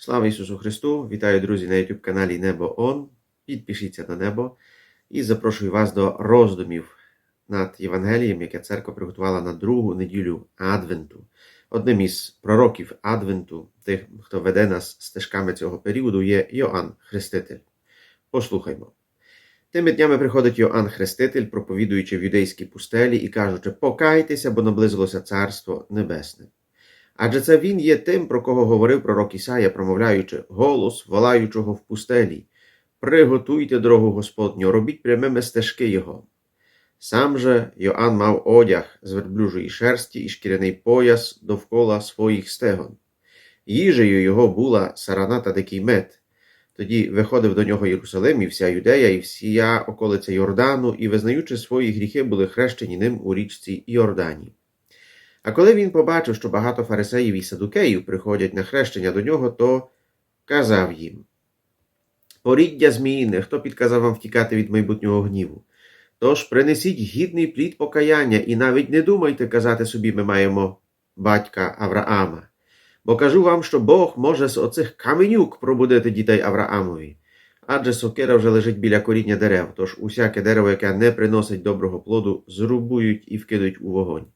Слава Ісусу Христу! Вітаю, друзі, на YouTube каналі Небо Он. Підпишіться на небо і запрошую вас до роздумів над Євангелієм, яке церква приготувала на другу неділю Адвенту. Одним із пророків Адвенту, тих, хто веде нас стежками цього періоду, є Йоанн Хреститель. Послухаймо. Тими днями приходить Йоанн Хреститель, проповідуючи в юдейській пустелі і кажучи: Покайтеся, бо наблизилося Царство Небесне. Адже це він є тим, про кого говорив пророк Ісая, промовляючи голос волаючого в пустелі. Приготуйте дорогу Господню, робіть прямими стежки Його. Сам же Йоанн мав одяг з верблюжої шерсті і шкіряний пояс довкола своїх стегон. Їжею його була сарана та дикий мед. Тоді виходив до нього Єрусалим і вся Юдея, і всія околиця Йордану, і, визнаючи свої гріхи, були хрещені ним у річці Йордані. А коли він побачив, що багато фарисеїв і садукеїв приходять на хрещення до нього, то казав їм: Поріддя зміїне, хто підказав вам втікати від майбутнього гніву? Тож принесіть гідний плід покаяння, і навіть не думайте казати собі, ми маємо батька Авраама. Бо кажу вам, що Бог може з оцих каменюк пробудити дітей Авраамові. Адже сокира вже лежить біля коріння дерев, тож усяке дерево, яке не приносить доброго плоду, зрубують і вкидуть у вогонь.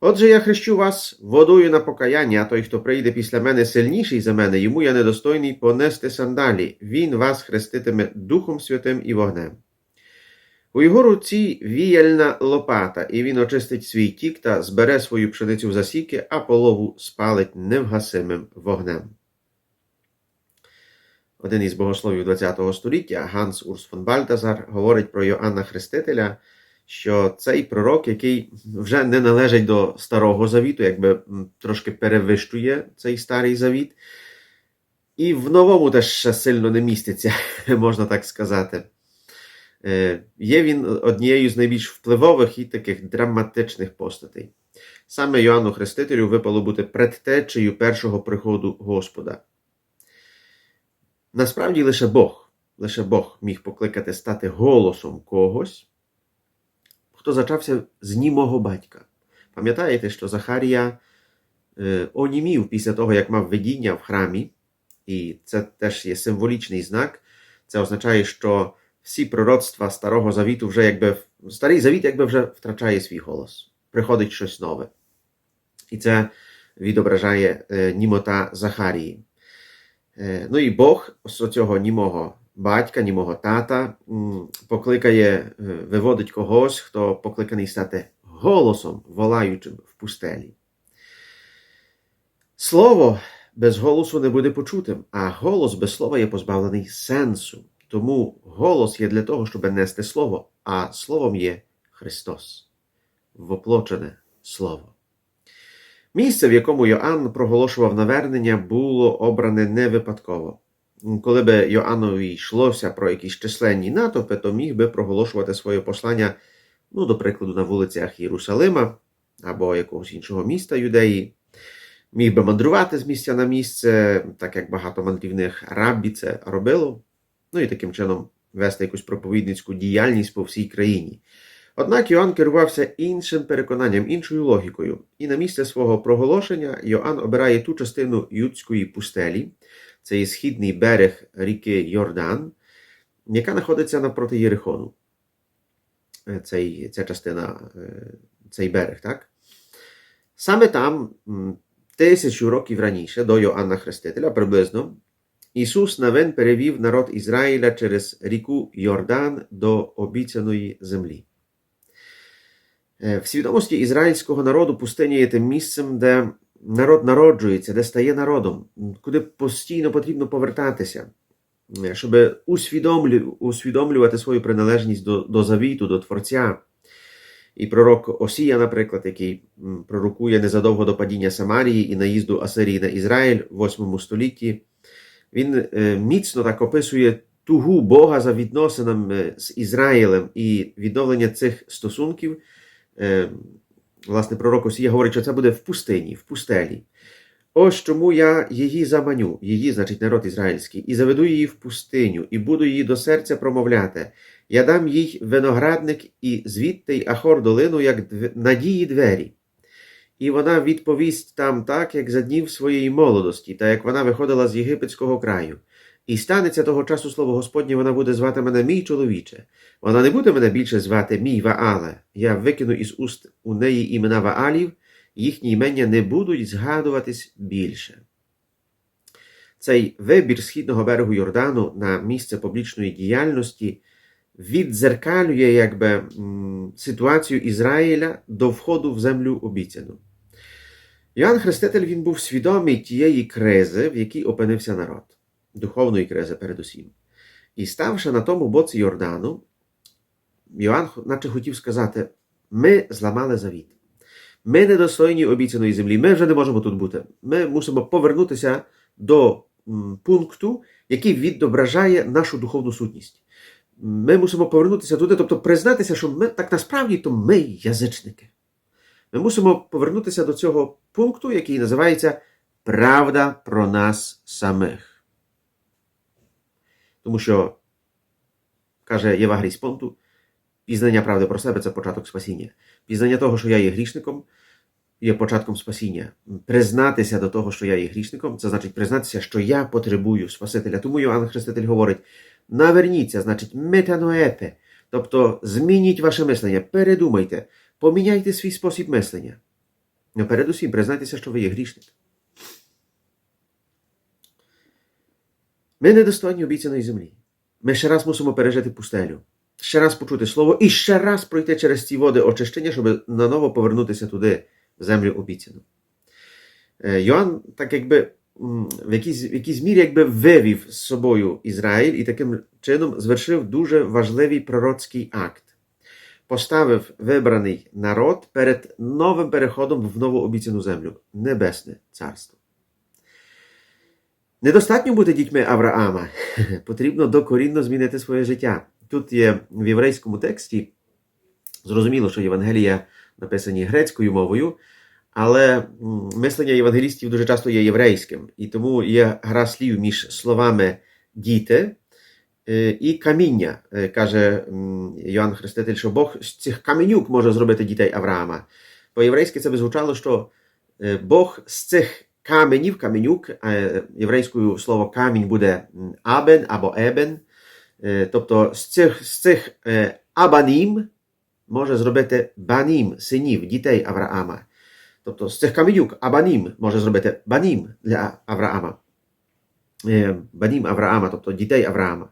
Отже, я хрещу вас водою на покаяння, а той, хто прийде після мене сильніший за мене, йому я недостойний понести сандалі. Він вас хреститиме Духом Святим і вогнем. У його руці віяльна лопата, і він очистить свій тік та збере свою пшеницю в засіки, а полову спалить невгасимим вогнем. Один із богословів ХХ століття, Ганс Урс фон Бальтазар, говорить про Йоанна Хрестителя, що цей пророк, який вже не належить до Старого Завіту, якби трошки перевищує цей старий завіт, і в новому теж сильно не міститься, можна так сказати. Є він однією з найбільш впливових і таких драматичних постатей. Саме Йоанну Хрестителю випало бути предтечею першого приходу Господа. Насправді лише Бог, лише Бог міг покликати стати голосом когось, хто зачався з німого батька. Пам'ятаєте, що Захарія е, онімів після того, як мав видіння в храмі, і це теж є символічний знак. Це означає, що всі пророцтва Старого Завіту вже якби Старий Завіт якби вже втрачає свій голос. Приходить щось нове. І це відображає е, німота Захарії. Е, ну і Бог з цього німого батька, німого тата покликає, е, виводить когось, хто покликаний стати голосом, волаючим в пустелі. Слово без голосу не буде почутим, а голос без слова є позбавлений сенсу. Тому голос є для того, щоб нести слово, а словом є Христос, воплочене Слово. Місце, в якому Йоанн проголошував навернення, було обране не випадково. Коли би Йоаннові йшлося про якісь численні натовпи, то міг би проголошувати своє послання, ну, до прикладу, на вулицях Єрусалима або якогось іншого міста Юдеї. Міг би мандрувати з місця на місце, так як багато мандрівних раббі це робило ну і таким чином вести якусь проповідницьку діяльність по всій країні. Однак Йоанн керувався іншим переконанням, іншою логікою, і на місце свого проголошення Йоанн обирає ту частину Юдської пустелі, це є східний берег ріки Йордан, яка знаходиться навпроти Єрихону. Цей, Ця частина, цей берег, так? Саме там, тисячу років раніше, до Йоанна Хрестителя, приблизно, Ісус Навин перевів народ Ізраїля через ріку Йордан до обіцяної землі. В свідомості ізраїльського народу пустиня є тим місцем, де народ народжується, де стає народом, куди постійно потрібно повертатися, щоб усвідомлювати свою приналежність до, до завіту, до Творця. І пророк Осія, наприклад, який пророкує незадовго до падіння Самарії і наїзду Асирії на Ізраїль в 8 столітті. Він міцно так описує тугу Бога за відносинами з Ізраїлем і відновлення цих стосунків. Власне, пророк Осія говорить, що це буде в пустині, в пустелі. Ось чому я її заманю, її, значить, народ ізраїльський, і заведу її в пустиню, і буду її до серця промовляти. Я дам їй виноградник і звідти й ахор долину, як надії двері. і вона відповість там так, як за днів своєї молодості, та як вона виходила з єгипетського краю. І станеться того часу слово Господнє, вона буде звати мене мій чоловіче. Вона не буде мене більше звати мій Ваале. Я викину із уст у неї імена Ваалів, їхні імення не будуть згадуватись більше. Цей вибір східного берегу Йордану на місце публічної діяльності віддзеркалює якби, ситуацію Ізраїля до входу в землю обіцяну. Йоанн Хреститель він був свідомий тієї кризи, в якій опинився народ, духовної кризи передусім. І ставши на тому боці Йордану, Йоанн наче хотів сказати: ми зламали завіт. Ми недостойні обіцяної землі, ми вже не можемо тут бути. Ми мусимо повернутися до пункту, який відображає нашу духовну сутність. Ми мусимо повернутися туди, тобто признатися, що ми так насправді то ми язичники. Ми мусимо повернутися до цього пункту, який називається Правда про нас самих. Тому що, каже Євагрій з Понту, пізнання правди про себе це початок спасіння. Пізнання того, що я є грішником, є початком спасіння. Признатися до того, що я є грішником, це значить признатися, що я потребую Спасителя. Тому Йоанн Хреститель говорить: наверніться, значить, метаноете, тобто змініть ваше мислення, передумайте, поміняйте свій спосіб мислення. Ну, Передусім, признайтеся, що ви є грішник. Ми недостойні обіцяної землі. Ми ще раз мусимо пережити пустелю, ще раз почути слово і ще раз пройти через ці води очищення, щоб наново повернутися туди, в землю обіцяну. Е, Йоанн, так якби в якійсь, в якійсь мірі якби вивів з собою Ізраїль і таким чином звершив дуже важливий пророцький акт. Поставив вибраний народ перед новим переходом в нову обіцяну землю Небесне Царство. Недостатньо бути дітьми Авраама. Потрібно докорінно змінити своє життя. Тут є в єврейському тексті, зрозуміло, що Євангелія написані грецькою мовою, але мислення євангелістів дуже часто є єврейським, і тому є гра слів між словами діти е, і каміння. Е, Каже Йоанн Хреститель, що Бог з цих каменюк може зробити дітей Авраама. По-єврейськи це би звучало, що е, Бог з цих каменів, каменюк, єврейською слово камінь буде абен або ебен. Тобто з цих, з цих абанім може зробити банім, синів, дітей Авраама. Тобто з цих каменюк абанім може зробити банім для Авраама. Банім Авраама, тобто дітей Авраама.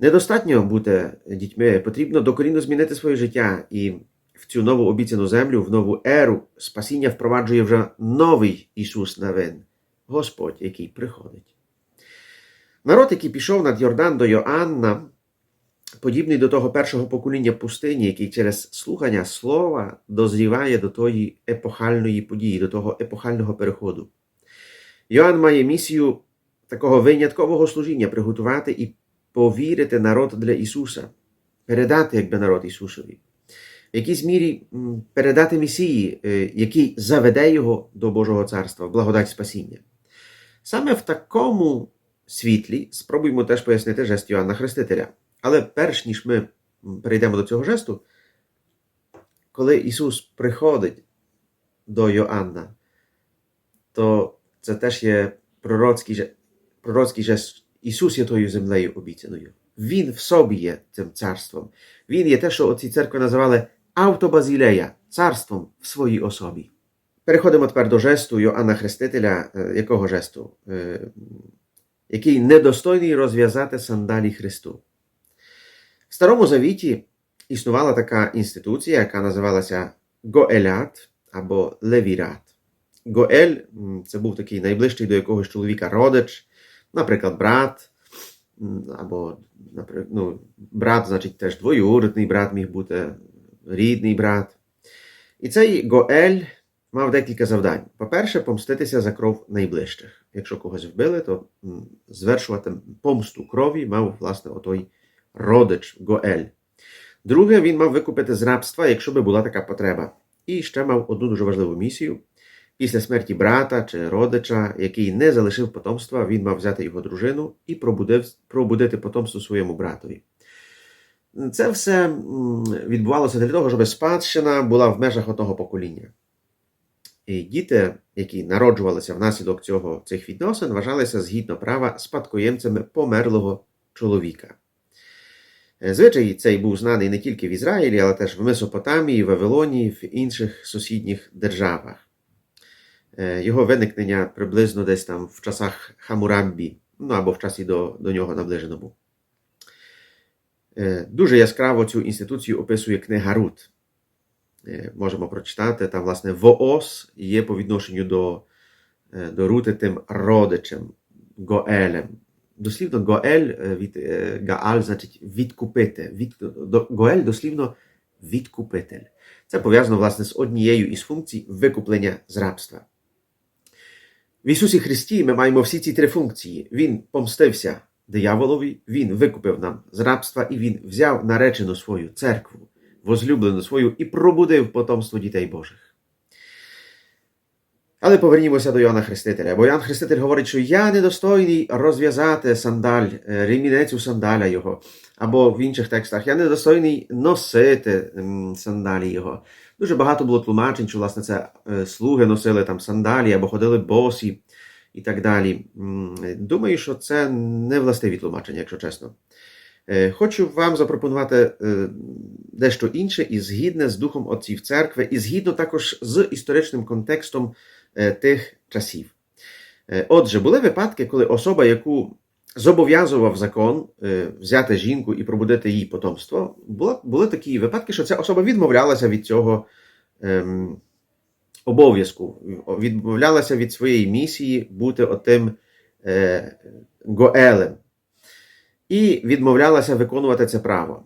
Недостатньо бути дітьми, потрібно докорінно змінити своє життя і в цю нову обіцяну землю, в нову еру спасіння впроваджує вже новий Ісус Навин, Господь, який приходить. Народ, який пішов над Йордан до Йоанна, подібний до того першого покоління пустині, який через слухання слова дозріває до тої епохальної події, до того епохального переходу. Йоанн має місію такого виняткового служіння приготувати і повірити народ для Ісуса, передати якби народ Ісусові, в якійсь мірі передати Месії, е, який заведе його до Божого царства, благодать спасіння. Саме в такому світлі спробуємо теж пояснити жест Йоанна Хрестителя. Але перш ніж ми перейдемо до цього жесту, коли Ісус приходить до Йоанна, то це теж є пророцький, пророцький жест. Ісус є тою землею обіцяною. Він в собі є цим царством. Він є те, що оці церкви називали автобазілея, царством в своїй особі. Переходимо тепер до жесту Йоанна Хрестителя. Якого жесту? Який недостойний розв'язати сандалі Христу. В Старому Завіті існувала така інституція, яка називалася Гоелят або Левірат. Гоель це був такий найближчий до якогось чоловіка родич, наприклад, брат, або ну, брат, значить, теж двоюрідний брат міг бути, рідний брат. І цей Гоель мав декілька завдань. По-перше, помститися за кров найближчих. Якщо когось вбили, то звершувати помсту крові мав, власне, отой родич Гоель. Друге, він мав викупити з рабства, якщо би була така потреба. І ще мав одну дуже важливу місію. Після смерті брата чи родича, який не залишив потомства, він мав взяти його дружину і пробудити потомство своєму братові. Це все відбувалося для того, щоб спадщина була в межах одного покоління. І діти, які народжувалися внаслідок цього, цих відносин, вважалися згідно права спадкоємцями померлого чоловіка. Е, Звичай цей був знаний не тільки в Ізраїлі, але теж в Месопотамії, Вавилоні, в інших сусідніх державах. Е, Його виникнення приблизно десь там в часах Хамурамбі, ну або в часі до, до нього наближеному. Е, Дуже яскраво цю інституцію описує книга Рут. Е, Можемо прочитати, там, власне, Воос є по відношенню до, е, до Рути тим родичем, Гоелем. Дослівно Гоель від Гааль значить відкупити. Від, до, Гоель дослівно відкупитель. Це пов'язано, власне, з однією із функцій викуплення з рабства. В Ісусі Христі ми маємо всі ці три функції. Він помстився дияволові, Він викупив нам з рабства, і Він взяв наречену свою церкву, возлюблену свою, і пробудив потомство дітей Божих. Але повернімося до Йоанна Хрестителя, бо Йоанн Хреститель говорить, що я недостойний розв'язати сандаль, е, ремінець у сандаля його, або в інших текстах я недостойний носити сандалі його. Дуже багато було тлумачень, що власне це е, слуги носили там сандалі або ходили босі і так далі. Думаю, що це не властиві тлумачення, якщо чесно. Е, Хочу вам запропонувати е, дещо інше і згідне з духом отців церкви, і згідно також з історичним контекстом е, тих часів. Отже, були випадки, коли особа, яку зобов'язував закон взяти жінку і пробудити її потомство, були такі випадки, що ця особа відмовлялася від цього ем, обов'язку, відмовлялася від своєї місії бути отим е, Гоелем і відмовлялася виконувати це право.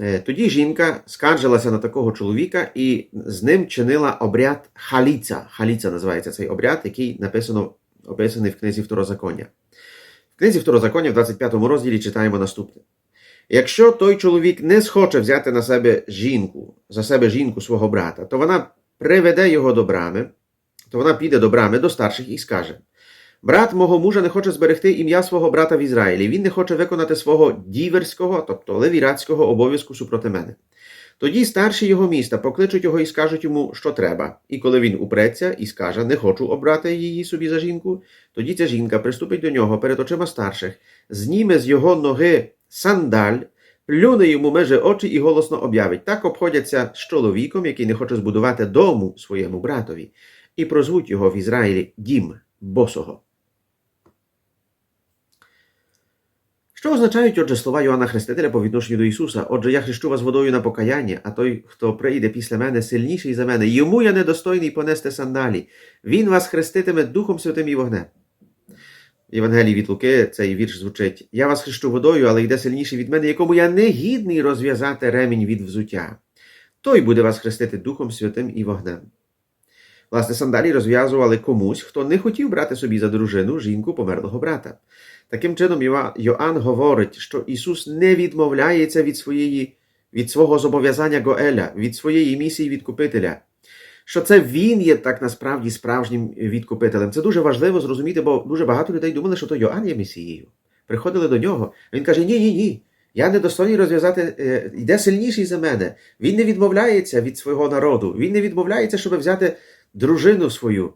Е, Тоді жінка скаржилася на такого чоловіка і з ним чинила обряд халіця. Халіця називається цей обряд, який написано, описаний в книзі Второзаконня. В книзі Второзаконня в 25 розділі читаємо наступне. Якщо той чоловік не схоче взяти на себе жінку, за себе жінку свого брата, то вона приведе його до брами, то вона піде до брами до старших і скаже: Брат мого мужа не хоче зберегти ім'я свого брата в Ізраїлі. Він не хоче виконати свого діверського, тобто левіратського обов'язку супроти мене. Тоді старші його міста покличуть його і скажуть йому, що треба. І коли він упреться і скаже, не хочу обрати її собі за жінку, тоді ця жінка приступить до нього перед очима старших, зніме з його ноги сандаль, плюне йому межі очі і голосно об'явить. Так обходяться з чоловіком, який не хоче збудувати дому своєму братові, і прозвуть його в Ізраїлі дім босого. Що означають, отже, слова Йоанна Хрестителя по відношенню до Ісуса? Отже, я хрещу вас водою на покаяння, а той, хто прийде після мене, сильніший за мене, йому я недостойний понести сандалі. Він вас хреститиме Духом Святим і вогнем. Євангелії від Луки цей вірш звучить: Я вас хрещу водою, але йде сильніший від мене, якому я не гідний розв'язати ремінь від взуття. Той буде вас хрестити Духом Святим і вогнем. Власне, сандалі розв'язували комусь, хто не хотів брати собі за дружину жінку померлого брата. Таким чином, Йоанн говорить, що Ісус не відмовляється від, своєї, від свого зобов'язання Гоеля, від своєї місії відкупителя. Що це він є так насправді справжнім відкупителем. Це дуже важливо зрозуміти, бо дуже багато людей думали, що то Йоанн є Месією. Приходили до нього. Він каже: Ні, ні, ні. Я не достойний розв'язати, е, йде сильніший за мене. Він не відмовляється від свого народу. Він не відмовляється, щоб взяти дружину свою.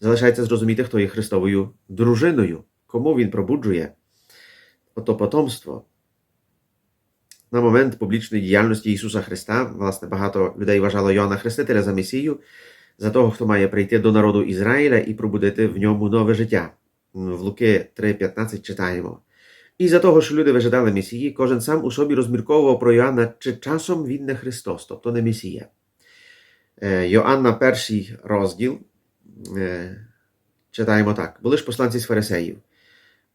Залишається зрозуміти, хто є Христовою дружиною, кому він пробуджує ото потомство. На момент публічної діяльності Ісуса Христа, власне, багато людей вважало Йоанна Хрестителя за Месію, за того, хто має прийти до народу Ізраїля і пробудити в ньому нове життя. В Луки 3,15 читаємо. І за того, що люди вижидали Месії, кожен сам у собі розмірковував про Йоанна, чи часом він не Христос, тобто не Месія. Е, Йоанна, перший розділ, е, читаємо так: були ж посланці з фарисеїв.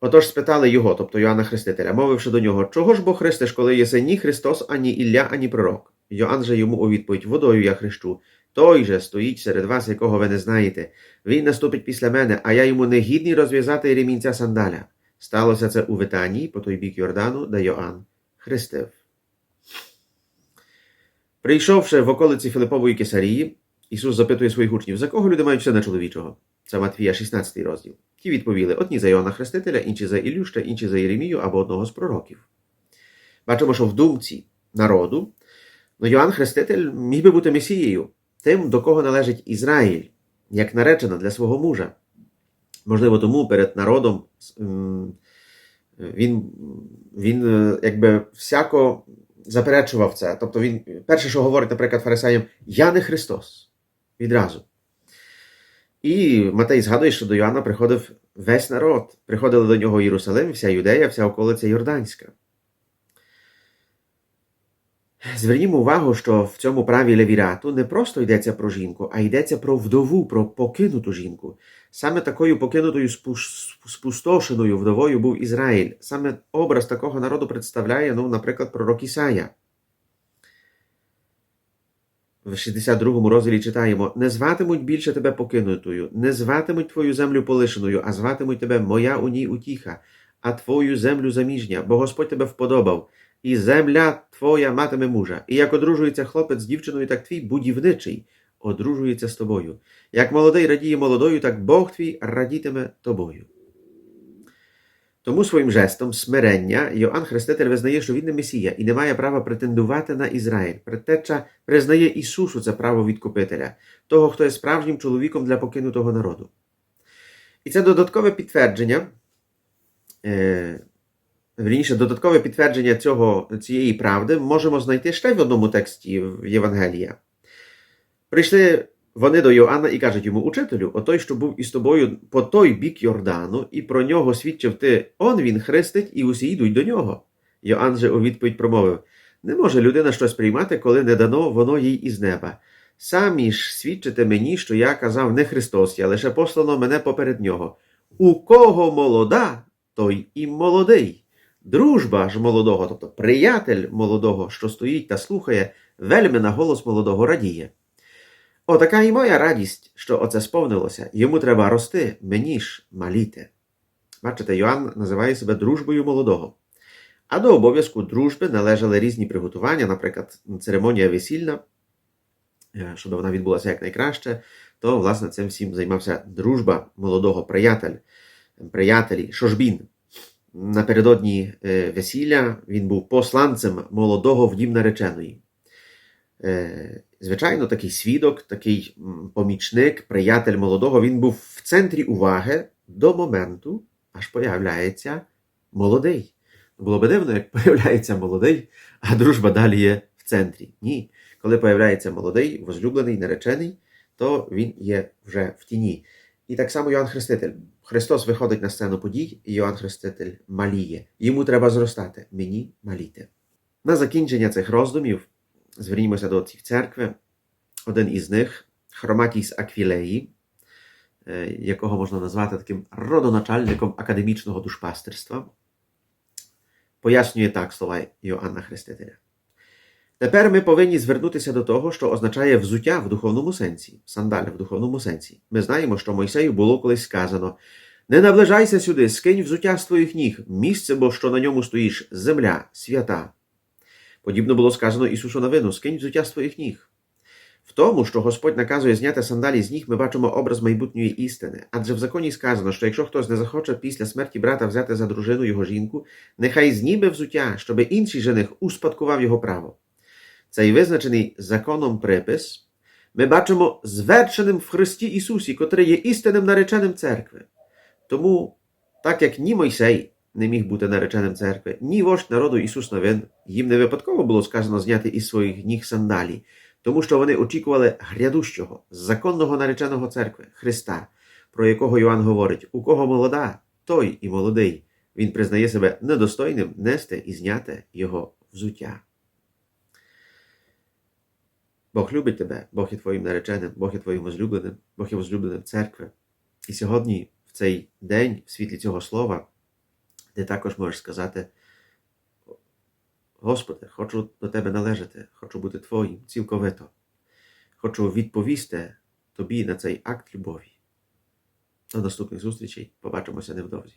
Отож спитали його, тобто Йоанна Хрестителя, мовивши до нього, чого ж бо хрестиш, коли єси ні Христос, ані Ілля, ані пророк? Йоанн же йому у відповідь водою я хрещу. Той же стоїть серед вас, якого ви не знаєте. Він наступить після мене, а я йому не гідний розв'язати ремінця сандаля. Сталося це у Витанії, по той бік Йордану, де Йоанн хрестив. Прийшовши в околиці Филипової Кесарії, Ісус запитує своїх учнів, за кого люди мають сина чоловічого? Це Матвія, 16 розділ. Ті відповіли: одні за Йоанна Хрестителя, інші за Ілю, ще інші за Єремію або одного з пророків. Бачимо, що в думці народу ну, Йоанн Хреститель міг би бути Месією. тим, до кого належить Ізраїль, як наречена для свого мужа. Можливо, тому перед народом він, він е, якби всяко заперечував це. Тобто він перше, що говорить, наприклад, фарисеям, я не Христос. Відразу. І Матей згадує, що до Йоанна приходив весь народ. Приходили до нього Єрусалим, вся Юдея, вся околиця Йорданська. Звернімо увагу, що в цьому праві левірату не просто йдеться про жінку, а йдеться про вдову, про покинуту жінку. Саме такою покинутою спустошеною вдовою був Ізраїль. Саме образ такого народу представляє, ну, наприклад, пророк Ісая. В 62-му розділі читаємо: Не зватимуть більше тебе покинутою, не зватимуть твою землю полишеною, а зватимуть тебе моя у ній утіха, а твою землю заміжня, бо Господь тебе вподобав, і земля твоя матиме мужа. І як одружується хлопець з дівчиною, так твій будівничий одружується з тобою. Як молодий радіє молодою, так Бог твій радітиме тобою. Тому своїм жестом смирення Йоанн Хреститель визнає, що він не Месія і не має права претендувати на Ізраїль. Предтеча признає Ісусу це право відкупителя, того, хто є справжнім чоловіком для покинутого народу. І це додаткове підтвердження, е, вірніше, додаткове підтвердження цього, цієї правди можемо знайти ще в одному тексті в Євангелія. Прийшли вони до Йоанна і кажуть йому, учителю, отой, що був із тобою по той бік Йордану, і про нього свідчив ти, он він хрестить, і усі йдуть до нього. Йоанн же у відповідь промовив: Не може людина щось приймати, коли не дано воно їй із неба. Самі ж свідчите мені, що я казав не Христос, я лише послано мене поперед нього. У кого молода, той і молодий. Дружба ж молодого, тобто приятель молодого, що стоїть та слухає, вельми на голос молодого радіє. Отака і моя радість, що оце сповнилося. Йому треба рости, мені ж маліти. Бачите, Йоанн називає себе дружбою молодого. А до обов'язку дружби належали різні приготування, наприклад, церемонія весільна, е, щоб вона відбулася якнайкраще, то, власне, цим всім займався дружба молодого приятель, приятелі Шошбін. Напередодні е, весілля він був посланцем молодого в дім нареченої. Звичайно, такий свідок, такий помічник, приятель молодого, він був в центрі уваги до моменту, аж появляється молодий. Було би дивно, як появляється молодий, а дружба далі є в центрі. Ні. Коли появляється молодий, возлюблений, наречений, то він є вже в тіні. І так само Йоанн Хреститель. Христос виходить на сцену подій, і Йоанн Хреститель маліє. Йому треба зростати, мені маліти. На закінчення цих роздумів звернімося до отців церкви. Один із них, Хроматій Аквілеї, е, якого можна назвати таким родоначальником академічного душпастерства, пояснює так слова Йоанна Хрестителя. Тепер ми повинні звернутися до того, що означає взуття в духовному сенсі, сандалі в духовному сенсі. Ми знаємо, що Мойсею було колись сказано: Не наближайся сюди, скинь взуття з твоїх ніг, місце, бо що на ньому стоїш, земля, свята. Подібно було сказано Ісусу Новину, скинь взуття з твоїх ніг. В тому, що Господь наказує зняти сандалі з ніг, ми бачимо образ майбутньої істини. Адже в законі сказано, що якщо хтось не захоче після смерті брата взяти за дружину його жінку, нехай зніме взуття, щоби інший жених успадкував його право. Цей визначений законом припис ми бачимо звершеним в Христі Ісусі, котрий є істинним нареченим церкви. Тому, так як ні Мойсей не міг бути нареченим церкви, ні вождь народу Ісус Новин, їм не випадково було сказано зняти із своїх ніг сандалі, тому що вони очікували грядущого, законного нареченого церкви, Христа, про якого Йоанн говорить: у кого молода, той і молодий. Він признає себе недостойним нести і зняти його взуття. Бог любить тебе, Бог є твоїм нареченим, Бог є твоїм возлюбленим, Бог є возлюбленим церкви. І сьогодні, в цей день, в світлі цього слова, ти також можеш сказати: Господи, хочу до Тебе належати, хочу бути Твоїм цілковито. Хочу відповісти Тобі на цей акт любові. До наступних зустрічей. Побачимося невдовзі.